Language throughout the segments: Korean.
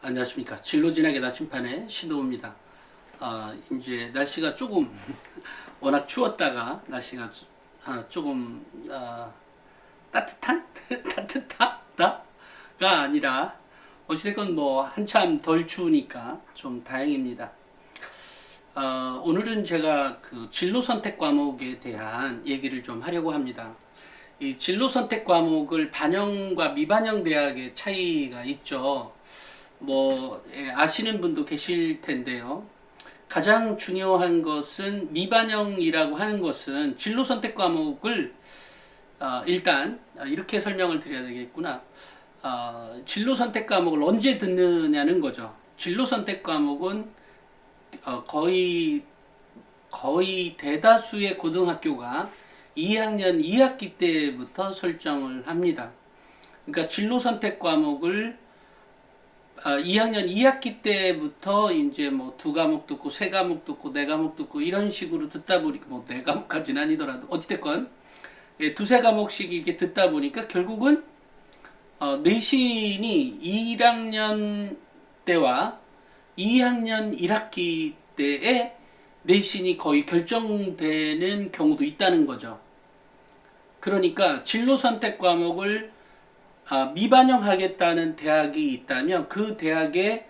안녕하십니까. 진로 진학의 나침판의 신도우입니다. 아, 이제 날씨가 조금 워낙 추웠다가 날씨가 주- 아, 조금 아, 따뜻한 따뜻하다가 아니라 어찌됐건 뭐 한참 덜 추우니까 좀 다행입니다. 어, 오늘은 제가 그 진로 선택 과목에 대한 얘기를 좀 하려고 합니다. 이 진로 선택 과목을 반영과 미반영 대학의 차이가 있죠. 뭐 예, 아시는 분도 계실 텐데요. 가장 중요한 것은 미반영이라고 하는 것은 진로 선택 과목을 어, 일단 어, 이렇게 설명을 드려야 되겠구나. 어, 진로 선택 과목을 언제 듣느냐는 거죠. 진로 선택 과목은 어, 거의 거의 대다수의 고등학교가 2학년 2학기 때부터 설정을 합니다. 그러니까 진로 선택 과목을 아, 2학년 2학기 때부터 이제 뭐 두 과목 듣고 세 과목 듣고 네 과목 듣고 이런 식으로 듣다 보니까 뭐 네 과목까지는 아니더라도 어찌됐건 예, 두세 과목씩 이렇게 듣다 보니까 결국은 어, 내신이 1학년 때와 2학년 1학기 때에 내신이 거의 결정되는 경우도 있다는 거죠. 그러니까 진로 선택 과목을 아, 미반영하겠다는 대학이 있다면 그 대학에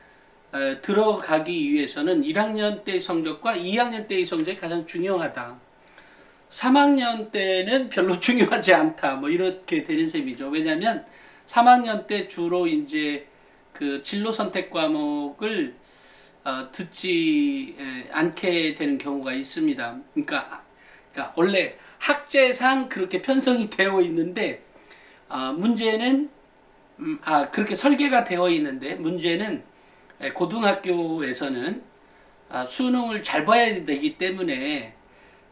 에, 들어가기 위해서는 1학년 때 성적과 2학년 때의 성적이 가장 중요하다. 3학년 때는 별로 중요하지 않다. 뭐 이렇게 되는 셈이죠. 왜냐하면 3학년 때 주로 이제 그 진로 선택 과목을 어, 듣지 에, 않게 되는 경우가 있습니다. 그러니까, 그러니까 원래 학제상 그렇게 편성이 되어 있는데 아, 문제는 음, 아 그렇게 설계가 되어 있는데 문제는 에, 고등학교에서는 아, 수능을 잘 봐야 되기 때문에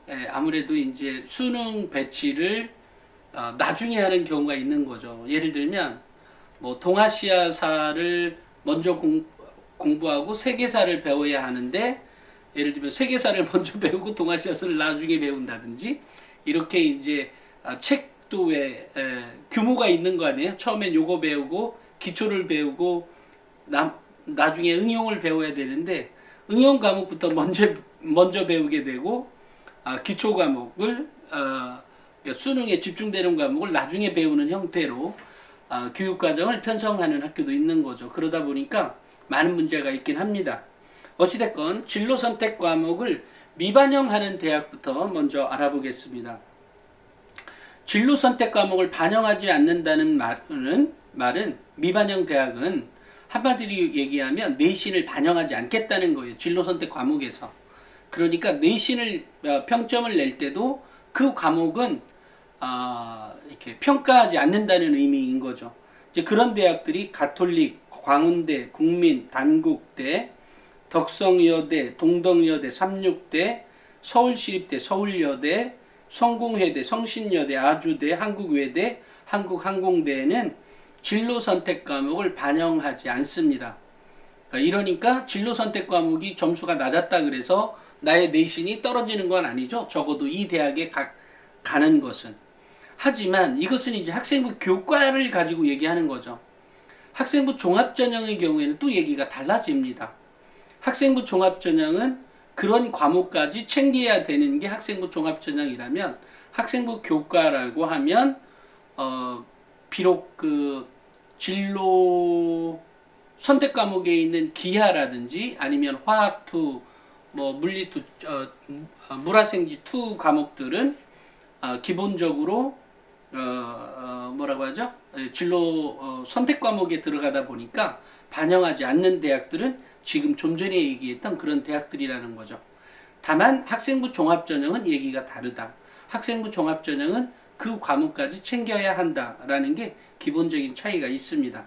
에, 아무래도 이제 수능 배치를 어, 나중에 하는 경우가 있는 거죠. 예를 들면 뭐 동아시아사를 먼저 공, 공부하고 세계사를 배워야 하는데 예를 들면 세계사를 먼저 배우고 동아시아사를 나중에 배운다든지 이렇게 이제 아, 책 도왜 에, 규모가 있는 거 아니에요? 처음엔 요거 배우고 기초를 배우고 나, 나중에 응용을 배워야 되는데 응용 과목부터 먼저 먼저 배우게 되고 아, 기초 과목을 어, 그러니까 수능에 집중되는 과목을 나중에 배우는 형태로 아, 교육 과정을 편성하는 학교도 있는 거죠. 그러다 보니까 많은 문제가 있긴 합니다. 어찌됐건 진로 선택 과목을 미반영하는 대학부터 먼저 알아보겠습니다. 진로 선택 과목을 반영하지 않는다는 말은 말은 미반영 대학은 한마디로 얘기하면 내신을 반영하지 않겠다는 거예요. 진로 선택 과목에서. 그러니까 내신을 어, 평점을 낼 때도 그 과목은 아, 이렇게 평가하지 않는다는 의미인 거죠. 이제 그런 대학들이 가톨릭, 광운대, 국민, 단국대, 덕성여대, 동덕여대, 삼육대, 서울시립대, 서울여대, 성공회대, 성신여대, 아주대, 한국외대, 한국항공대는 진로 선택 과목을 반영하지 않습니다. 그러니까 이러니까 진로 선택 과목이 점수가 낮았다 그래서 나의 내신이 떨어지는 건 아니죠. 적어도 이 대학에 가, 가는 것은. 하지만 이것은 이제 학생부 교과를 가지고 얘기하는 거죠. 학생부 종합전형의 경우에는 또 얘기가 달라집니다. 학생부 종합전형은 그런 과목까지 챙겨야 되는 게 학생부 종합전형이라면 학생부 교과라고 하면 어 비록 그 진로 선택 과목에 있는 기하라든지 아니면 화학 2, 뭐 물리 2, 어, 어, 물화생지 2 과목들은 어, 기본적으로 어, 어, 뭐라고 하죠? 에, 진로 어, 선택 과목에 들어가다 보니까 반영하지 않는 대학들은 지금 좀 전에 얘기했던 그런 대학들이라는 거죠. 다만 학생부 종합전형은 얘기가 다르다. 학생부 종합전형은 그 과목까지 챙겨야 한다라는 게 기본적인 차이가 있습니다.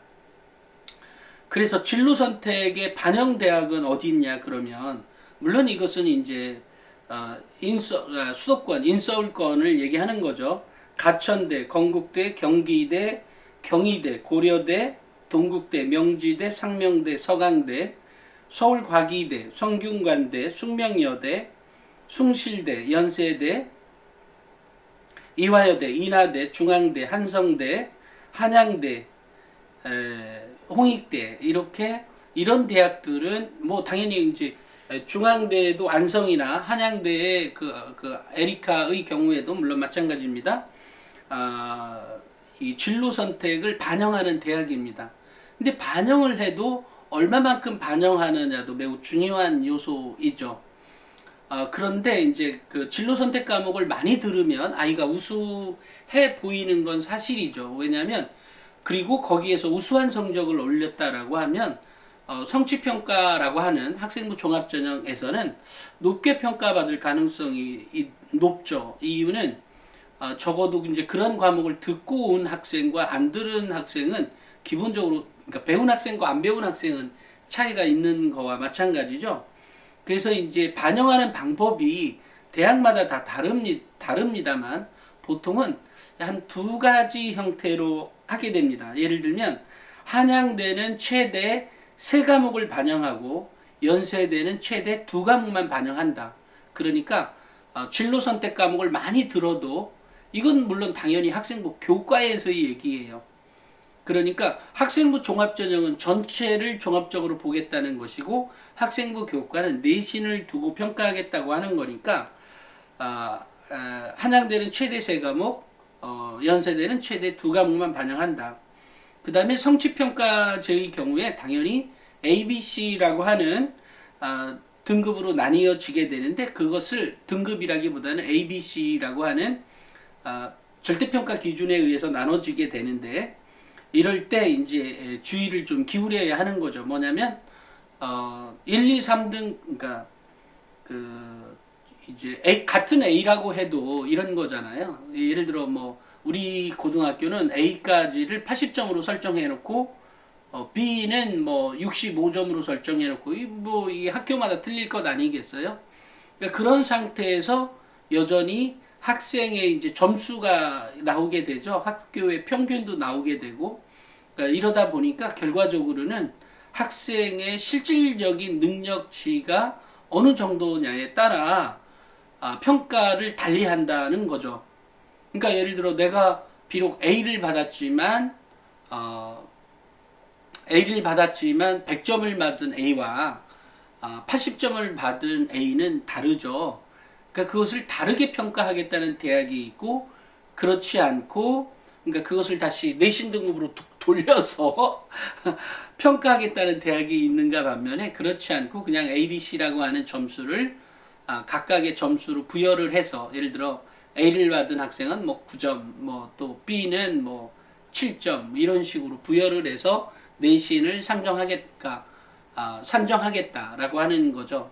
그래서 진로 선택의 반영 대학은 어디 있냐 그러면 물론 이것은 이제 어, 인서, 아, 수도권 인서울권을 얘기하는 거죠. 가천대, 건국대, 경기대, 경희대, 고려대, 동국대, 명지대, 상명대, 서강대, 서울과기대, 성균관대, 숙명여대, 숭실대, 연세대, 이화여대, 인하대, 중앙대, 한성대, 한양대, 에, 홍익대 이렇게 이런 대학들은 뭐 당연히 이제 중앙대도 안성이나 한양대의 그, 그 에리카의 경우에도 물론 마찬가지입니다. 아, 이 진로 선택을 반영하는 대학입니다. 근데 반영을 해도 얼마만큼 반영하느냐도 매우 중요한 요소이죠. 아, 그런데 이제 그 진로 선택 과목을 많이 들으면 아이가 우수해 보이는 건 사실이죠. 왜냐하면 그리고 거기에서 우수한 성적을 올렸다라고 하면 어, 성취평가라고 하는 학생부 종합전형에서는 높게 평가받을 가능성이 이- 높죠. 이 이유는 어, 적어도 이제 그런 과목을 듣고 온 학생과 안 들은 학생은 기본적으로 그러니까 배운 학생과 안 배운 학생은 차이가 있는 거와 마찬가지죠. 그래서 이제 반영하는 방법이 대학마다 다 다릅니, 다릅니다만 보통은 한 두 가지 형태로 하게 됩니다. 예를 들면 한양대는 최대 세 과목을 반영하고 연세대는 최대 두 과목만 반영한다. 그러니까 어, 진로 선택 과목을 많이 들어도 이건 물론 당연히 학생부 교과에서의 얘기예요. 그러니까 학생부 종합전형은 전체를 종합적으로 보겠다는 것이고 학생부 교과는 내신을 두고 평가하겠다고 하는 거니까 아, 아, 한양대는 최대 세 과목, 어, 연세대는 최대 두 과목만 반영한다. 그 다음에 성취평가제의 경우에 당연히 ABC라고 하는 아, 등급으로 나뉘어지게 되는데 그것을 등급이라기보다는 ABC라고 하는 아, 절대평가 기준에 의해서 나눠지게 되는데 이럴 때 이제 주의를 좀 기울여야 하는 거죠. 뭐냐면 어 1, 2, 3등 그러니까 그 이제 A, 같은 A라고 해도 이런 거잖아요. 예를 들어 뭐 우리 고등학교는 A까지를 80점으로 설정해 놓고 어, B는 뭐 65점으로 설정해 놓고 이뭐이 학교마다 틀릴 것 아니겠어요? 그러니까 그런 상태에서 여전히 학생의 이제 점수가 나오게 되죠. 학교의 평균도 나오게 되고 그러니까 이러다 보니까 결과적으로는 학생의 실질적인 능력치가 어느 정도냐에 따라 아, 평가를 달리한다는 거죠. 그러니까 예를 들어 내가 비록 A를 받았지만 어, A를 받았지만 100점을 받은 A와 아, 80점을 받은 A는 다르죠. 그러니까 그것을 다르게 평가하겠다는 대학이 있고 그렇지 않고 그러니까 그것을 다시 내신 등급으로 도- 돌려서 평가하겠다는 대학이 있는가 반면에 그렇지 않고 그냥 ABC라고 하는 점수를 아, 각각의 점수로 부여를 해서 예를 들어 A를 받은 학생은 뭐 9점, 뭐 또 B는 뭐 7점 이런 식으로 부여를 해서 내신을 상정하겠다, 아, 산정하겠다라고 하는 거죠.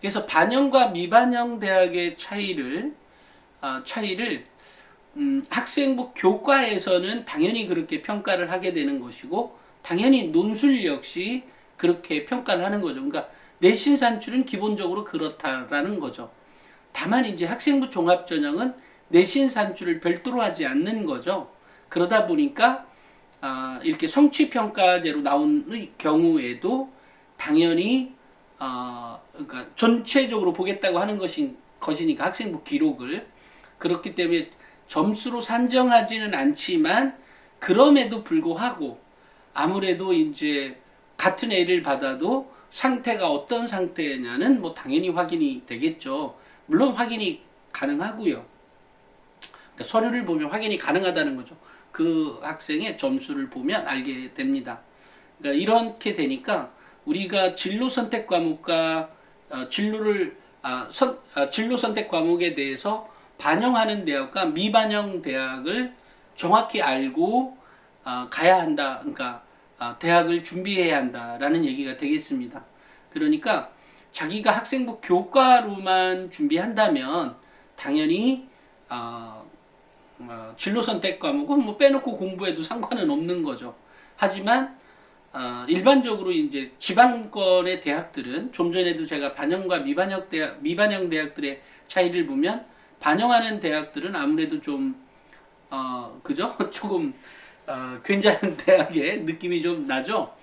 그래서 반영과 미반영 대학의 차이를 아, 차이를 음, 학생부 교과에서는 당연히 그렇게 평가를 하게 되는 것이고 당연히 논술 역시 그렇게 평가를 하는 거죠. 그러니까 내신 산출은 기본적으로 그렇다라는 거죠. 다만 이제 학생부 종합 전형은 내신 산출을 별도로 하지 않는 거죠. 그러다 보니까 아, 이렇게 성취 평가제로 나온 경우에도 당연히 어, 그러니까 전체적으로 보겠다고 하는 것인 것이니까 학생부 기록을 그렇기 때문에 점수로 산정하지는 않지만 그럼에도 불구하고 아무래도 이제 같은 애를 받아도 상태가 어떤 상태냐는 뭐 당연히 확인이 되겠죠. 물론 확인이 가능하고요. 그러니까 서류를 보면 확인이 가능하다는 거죠. 그 학생의 점수를 보면 알게 됩니다. 그러니까 이렇게 되니까 우리가 진로 선택 과목과 어, 진로를 아, 선, 아, 진로 선택 과목에 대해서 반영하는 대학과 미반영 대학을 정확히 알고 아, 가야 한다. 그러니까 아, 대학을 준비해야 한다라는 얘기가 되겠습니다. 그러니까 자기가 학생부 교과로만 준비한다면 당연히 어, 어, 진로 선택 과목은 뭐 빼놓고 공부해도 상관은 없는 거죠. 하지만 어, 일반적으로 이제 지방권의 대학들은 좀 전에도 제가 반영과 미반영 대학 미반영 대학들의 차이를 보면 반영하는 대학들은 아무래도 좀 어, 그죠? 조금 어, 괜찮은 대학의 느낌이 좀 나죠.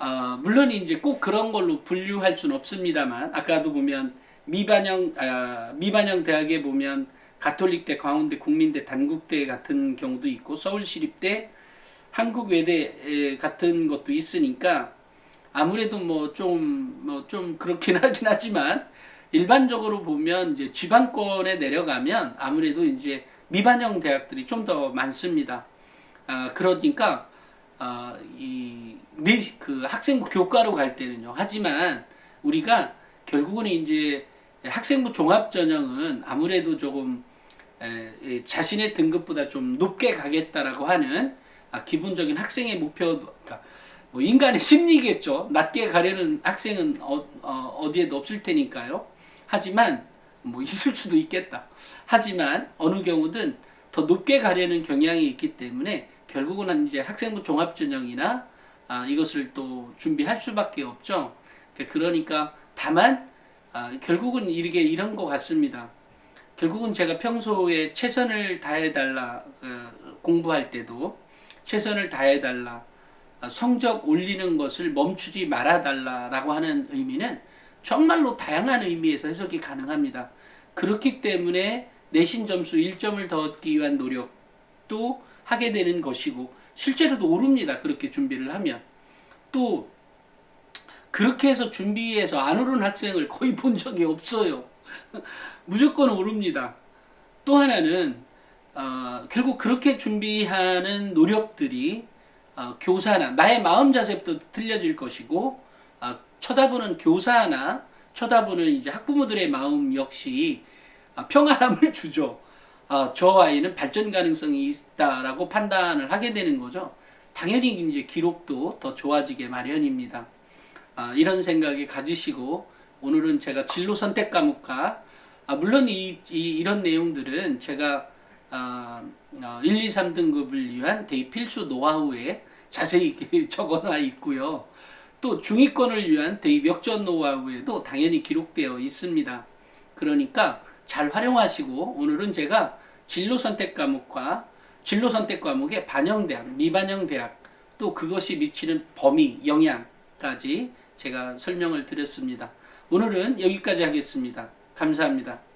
어, 물론 이제 꼭 그런 걸로 분류할 수는 없습니다만 아까도 보면 미반영 아, 미반영 대학에 보면 가톨릭대, 광운대, 국민대, 단국대 같은 경우도 있고 서울시립대, 한국 외대 같은 것도 있으니까 아무래도 뭐좀 뭐 좀 그렇긴 하긴 하지만 일반적으로 보면 이제 지방권에 내려가면 아무래도 이제 미반영 대학들이 좀 더 많습니다. 아, 그러니까 아, 이그 학생부 교과로 갈 때는요. 하지만 우리가 결국은 이제 학생부 종합 전형은 아무래도 조금 에, 이 자신의 등급보다 좀 높게 가겠다라고 하는 아, 기본적인 학생의 목표, 그러니까 뭐 인간의 심리겠죠. 낮게 가려는 학생은 어, 어, 디에도 없을 테니까요. 하지만 뭐 있을 수도 있겠다. 하지만 어느 경우든 더 높게 가려는 경향이 있기 때문에 결국은 이제 학생부 종합전형이나 아, 이것을 또 준비할 수밖에 없죠. 그러니까 다만 아, 결국은 이게 이런 것 같습니다. 결국은 제가 평소에 최선을 다해달라 어, 공부할 때도 최선을 다해달라 어, 성적 올리는 것을 멈추지 말아달라라고 하는 의미는 정말로 다양한 의미에서 해석이 가능합니다. 그렇기 때문에 내신 점수 1점을 더 얻기 위한 노력도 하게 되는 것이고 실제로도 오릅니다. 그렇게 준비를 하면 또 그렇게 해서 준비해서 안 오른 학생을 거의 본 적이 없어요. 무조건 오릅니다. 또 하나는 어, 결국 그렇게 준비하는 노력들이 어, 교사나 나의 마음 자세부터 틀려질 것이고 어, 쳐다보는 교사나 쳐다보는 이제 학부모들의 마음 역시 아, 평안함을 주죠. 아, 저 아이는 발전 가능성이 있다라고 판단을 하게 되는 거죠. 당연히 이제 기록도 더 좋아지게 마련입니다. 아, 이런 생각이 가지시고 오늘은 제가 진로 선택 과목과 아, 물론 이, 이, 런 내용들은 제가 아, 어, 1, 2, 3등급을 위한 대입 필수 노하우에 자세히 적어놔 있고요. 또 중위권을 위한 대입 역전 노하우에도 당연히 기록되어 있습니다. 그러니까 잘 활용하시고 오늘은 제가 진로 선택 과목과 진로 선택 과목의 반영 대학, 미반영 대학 또 그것이 미치는 범위, 영향까지 제가 설명을 드렸습니다. 오늘은 여기까지 하겠습니다. 감사합니다.